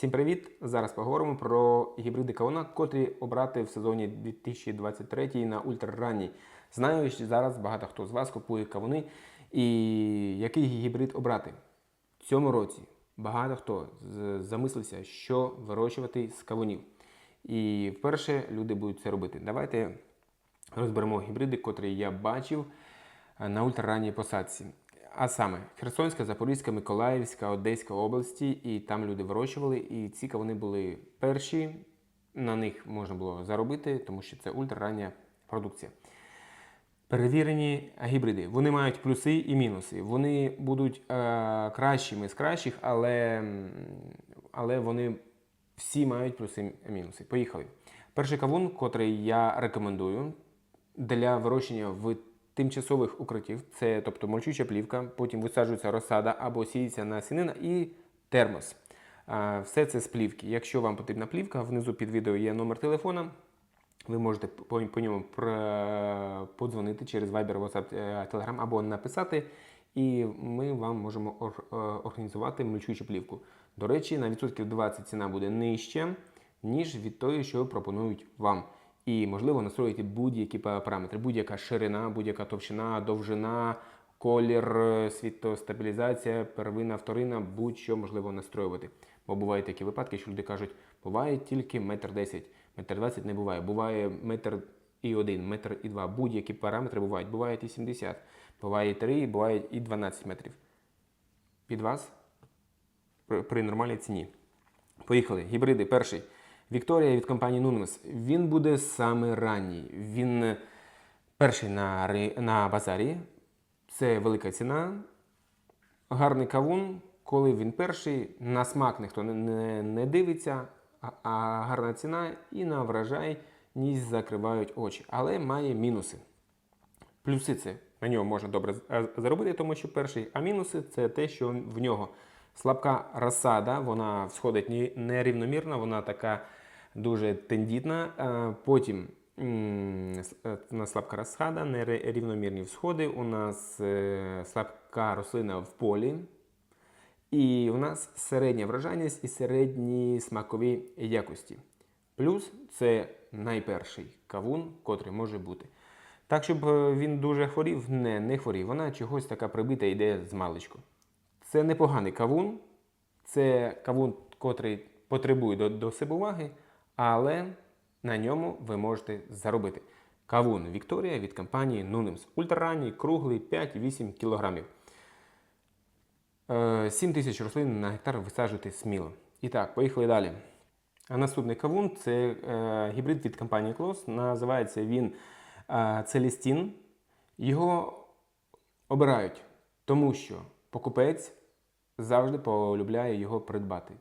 Всім привіт! Зараз поговоримо про гібриди кавуна, котрі обрати в сезоні 2023 на ультраранній. Знаю, що зараз багато хто з вас купує кавуни. І який гібрид обрати? В цьому році багато хто замислився, що вирощувати з кавунів. І вперше люди будуть це робити. Давайте розберемо гібриди, котрі я бачив е, на ультраранній посадці. А саме Херсонська, Запорізька, Миколаївська, Одеська області, і там люди вирощували, і ці кавуни були перші. На них можна було заробити, тому що це ультрарання продукція. Перевірені гібриди. Вони мають плюси і мінуси. Вони будуть е, кращими з кращих, але, але вони всі мають плюси і мінуси. Поїхали. Перший кавун, котрий я рекомендую для вирощення в тимчасових укриттях, це тобто мульчуча плівка, потім висаджується розсада або сіється насінина і термос. Все це з плівки. Якщо вам потрібна плівка, внизу під відео є номер телефона. Ви можете по, по ньому подзвонити через Viber, WhatsApp, е, Telegram або написати, і ми вам можемо е, організувати мульчуючу плівку. До речі, на відсотків 20 ціна буде нижча, ніж від тої, що пропонують вам. І можливо настроїти будь-які параметри, будь-яка ширина, будь-яка товщина, довжина, колір, е, світостабілізація, первинна, вторинна, будь-що можливо настроювати. Бо бувають такі випадки, що люди кажуть, буває тільки метр десять, метр двадцять не буває, буває метр і один, метр і два. Будь-які параметри бувають. Бувають і 70, буває і 3, буває і 12 метрів. Під вас при нормальній ціні. Поїхали. Гібриди. Перший. Вікторія від компанії Nunems. Він буде саме ранній. Він е, перший на, на базарі. Це велика ціна. Гарний кавун. Коли він перший, на смак ніхто не, не, не дивиться, а, а гарна ціна і на врожай ніс закривають очі. Але має мінуси. Плюси це на нього можна добре е, заробити, тому що перший, а мінуси це те, що в нього слабка розсада, вона всходить нерівномірно, вона така дуже тендітна. Потім е, у нас слабка розсада, нерівномірні всходи, у нас е, слабка рослина в полі. І у нас середня вражайність і середні смакові якості. Плюс це найперший кавун, котрий може бути. Так, щоб е, він дуже хворів, не, не хворів. Вона чогось така прибита йде з маличку. Це непоганий кавун, це кавун, котрий потребує до, до себе уваги, але на ньому ви можете заробити. Кавун Вікторія від компанії Nunems. Ультраранній, круглий 5-8 кілограмів. 7 тисяч рослин на гектар висаджувати сміло. І так, поїхали далі. А наступний кавун це е, гібрид від компанії Клос. Називається він е, Целестін. Його обирають, тому що покупець завжди полюбляє його придбати.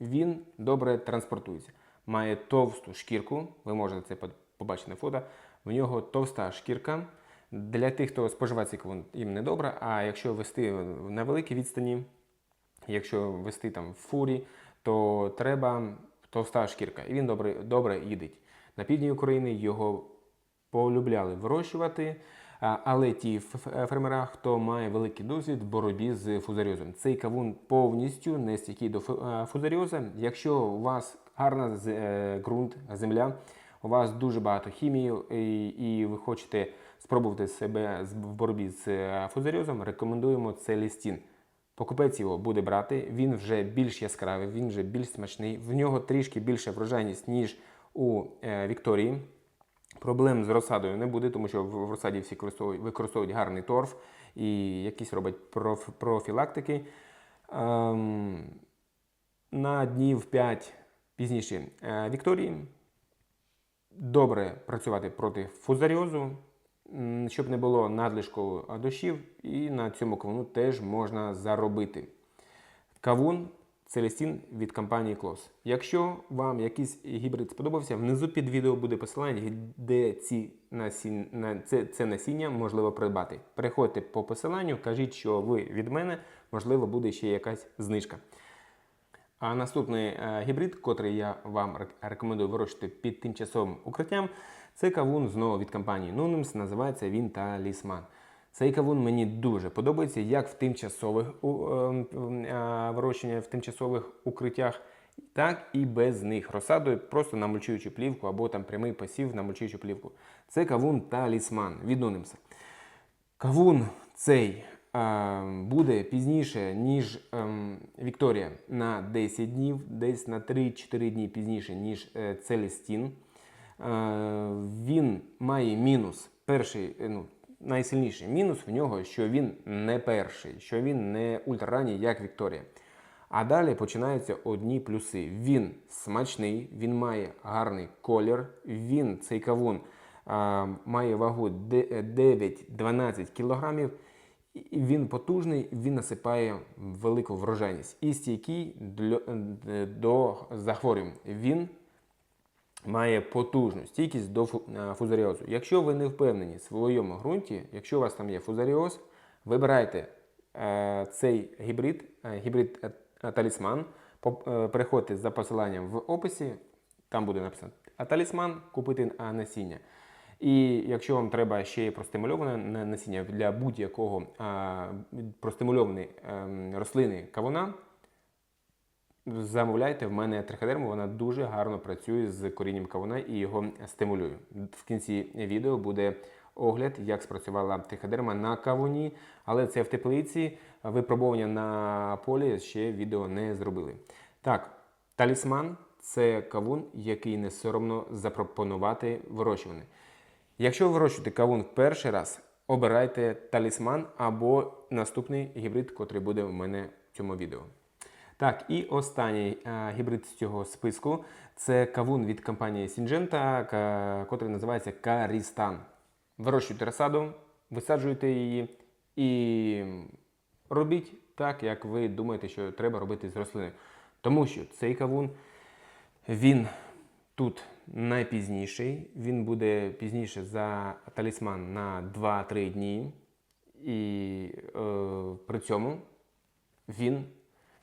Він добре транспортується. Має товсту шкірку, ви можете це побачити на фото. В нього товста шкірка. Для тих, хто споживає кавун, їм не добре, а якщо вести на великій відстані, якщо вести там в фурі, то треба товста шкірка. І він добре, добре їдить. На півдні України його полюбляли вирощувати, але ті ф- фермера, хто має великий досвід в боротьбі з фузаріозом. Цей кавун повністю не стійкий до фу- фузаріоза. Якщо у вас гарна е, ґрунт, земля, у вас дуже багато хімії, і, і ви хочете спробувати себе в боротьбі з е, фузаріозом, рекомендуємо Целестін. Покупець його буде брати, він вже більш яскравий, він вже більш смачний. В нього трішки більша врожайність, ніж у е, Вікторії. Проблем з розсадою не буде, тому що в розсаді всі використовують, гарний торф і якісь роблять проф- профілактики. Ем, на днів 5 пізніше е, Вікторії добре працювати проти фузаріозу, щоб не було надлишку дощів, і на цьому кавуну теж можна заробити. Кавун Целестін від компанії Клос. Якщо вам якийсь гібрид сподобався, внизу під відео буде посилання, де ці насіння, це, це насіння можливо придбати. Переходьте по посиланню, кажіть, що ви від мене, можливо, буде ще якась знижка. А наступний е, гібрид, котрий я вам рекомендую вирощувати під тимчасовим укриттям, це кавун знову від компанії Nunems, називається він Талісман. Цей кавун мені дуже подобається як в тимчасових ем, е, вирощення в тимчасових укриттях, так і без них. Розсадою просто на мульчуючу плівку або там прямий посів на мульчуючу плівку. Це кавун талісман від Нонемса. Кавун цей буде пізніше, ніж ем, Вікторія на 10 днів, десь на 3-4 дні пізніше, ніж е, Целестін. Е, він має мінус. Перший, е, ну, найсильніший мінус в нього, що він не перший, що він не ультраранній, як Вікторія. А далі починаються одні плюси. Він смачний, він має гарний колір, він, цей кавун, а, має вагу 9-12 кілограмів. Він потужний, він насипає велику врожайність і стійкий е, до захворювань. Він має потужну стійкість до е, фузаріозу. Якщо ви не впевнені в своєму ґрунті, якщо у вас там є фузаріоз, вибирайте е, цей гібрид, гібрид талісман, переходьте за посиланням в описі, там буде написано «А талісман, купити насіння. І якщо вам треба ще простимульоване насіння для будь-якого простимульованої ем, рослини кавуна, Замовляйте в мене триходерму, вона дуже гарно працює з корінням кавуна і його стимулює. В кінці відео буде огляд, як спрацювала триходерма на кавуні, але це в теплиці. Випробування на полі ще відео не зробили. Так, талісман це кавун, який не соромно запропонувати вирощування. Якщо ви вирощуєте кавун в перший раз, обирайте талісман або наступний гібрид, котрий буде в мене в цьому відео. Так, і останній е, гібрид з цього списку це кавун від компанії Syngenta, котрий називається Карістан. Вирощуйте розсаду, висаджуйте її і робіть так, як ви думаєте, що треба робити з рослиною. Тому що цей кавун він тут найпізніший, він буде пізніше за талісман на 2-3 дні. І е, при цьому він,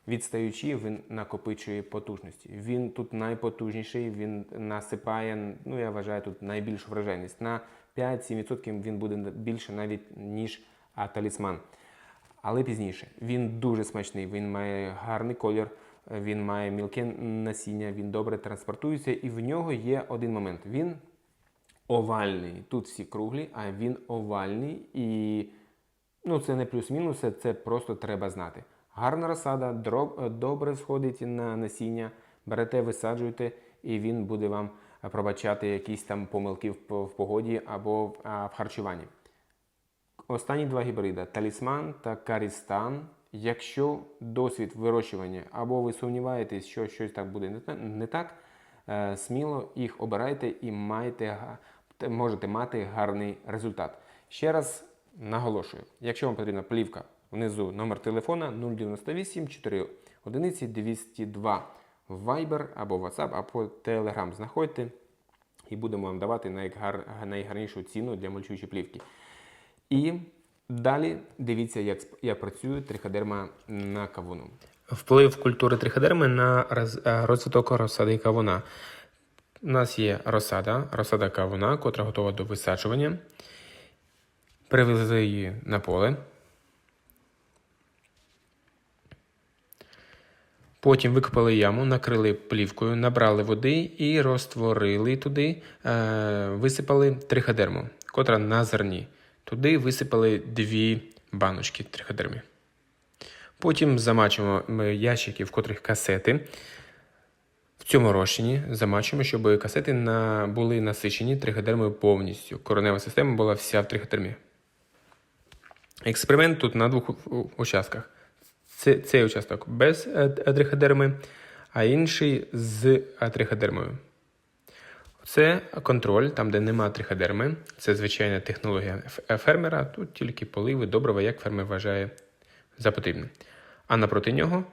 відстаючи, він накопичує потужності. Він тут найпотужніший, він насипає, ну я вважаю, тут найбільшу вражайність. На 5-7% він буде більше навіть, ніж талісман. Але пізніше. Він дуже смачний, він має гарний колір, він має мілке насіння, він добре транспортується, і в нього є один момент. Він овальний. Тут всі круглі, а він овальний. І ну, це не плюс-мінус, це- просто треба знати. Гарна розсада, дроб- добре сходить на насіння, берете, висаджуєте, і він буде вам е, пробачати якісь там помилки в, погоді або в харчуванні. Останні два гібрида талісман та карістан. Якщо досвід вирощування або ви сумніваєтесь, що щось так буде не так, е, сміло їх обирайте і маєте, можете мати гарний результат. Ще раз наголошую: якщо вам потрібна плівка, внизу номер телефона 098 4 одиниці 202 Viber або WhatsApp, або Telegram знаходьте і будемо вам давати найгар... найгарнішу ціну для мульчуючої плівки. І далі дивіться, як, як працює триходерма на кавуну. Вплив культури триходерми на розвиток розсади кавуна. У нас є розсада, розсада кавуна, котра готова до висаджування. Привезли її на поле. Потім викопали яму, накрили плівкою, набрали води і розтворили туди, е, висипали триходерму, котра на зерні. Туди висипали дві баночки триходерми. Потім замачуємо ящики, в котрих касети. В цьому розчині замачуємо, щоб касети на, були насичені триходермою повністю. Коренева система була вся в триходермі. Експеримент тут на двох участках. Це, цей участок без е, триходерми, а інший з е, триходермою. Це контроль, там, де нема триходерми. Це звичайна технологія фермера. Тут тільки поливи, добрива, як фермер вважає за потрібне. А напроти нього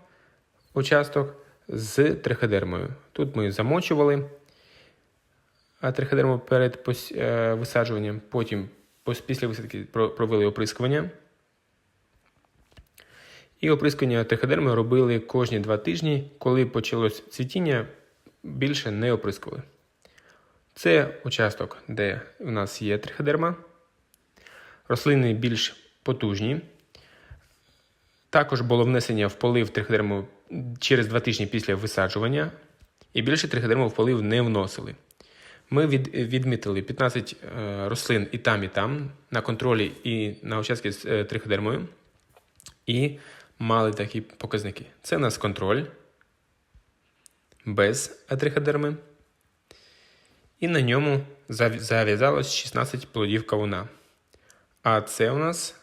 участок з триходермою. Тут ми замочували триходерму перед е, висаджуванням, потім після висадки провели оприскування. І оприскування триходерми робили кожні два тижні, коли почалось цвітіння, більше не оприскували. Це участок, де у нас є триходерма. Рослини більш потужні. Також було внесення в полив триходерму через два тижні після висаджування, і більше триходерму в полив не вносили. Ми від, відмітили 15 е, рослин і там, і там на контролі і на участки з е, триходермою. І мали такі показники. Це у нас контроль без триходерми. І на ньому зав- зав'язалось 16 плодів кавуна. А це у нас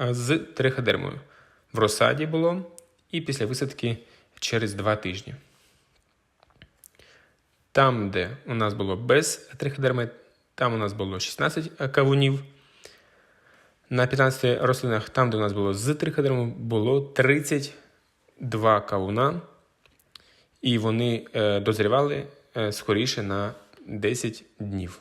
е, з триходермою. В розсаді було і після висадки через 2 тижні. Там, де у нас було без триходерми, там у нас було 16 кавунів. На 15 рослинах, там, де у нас було з триходермом, було 32 кавуна. І вони е, дозрівали е, скоріше на 10 днів.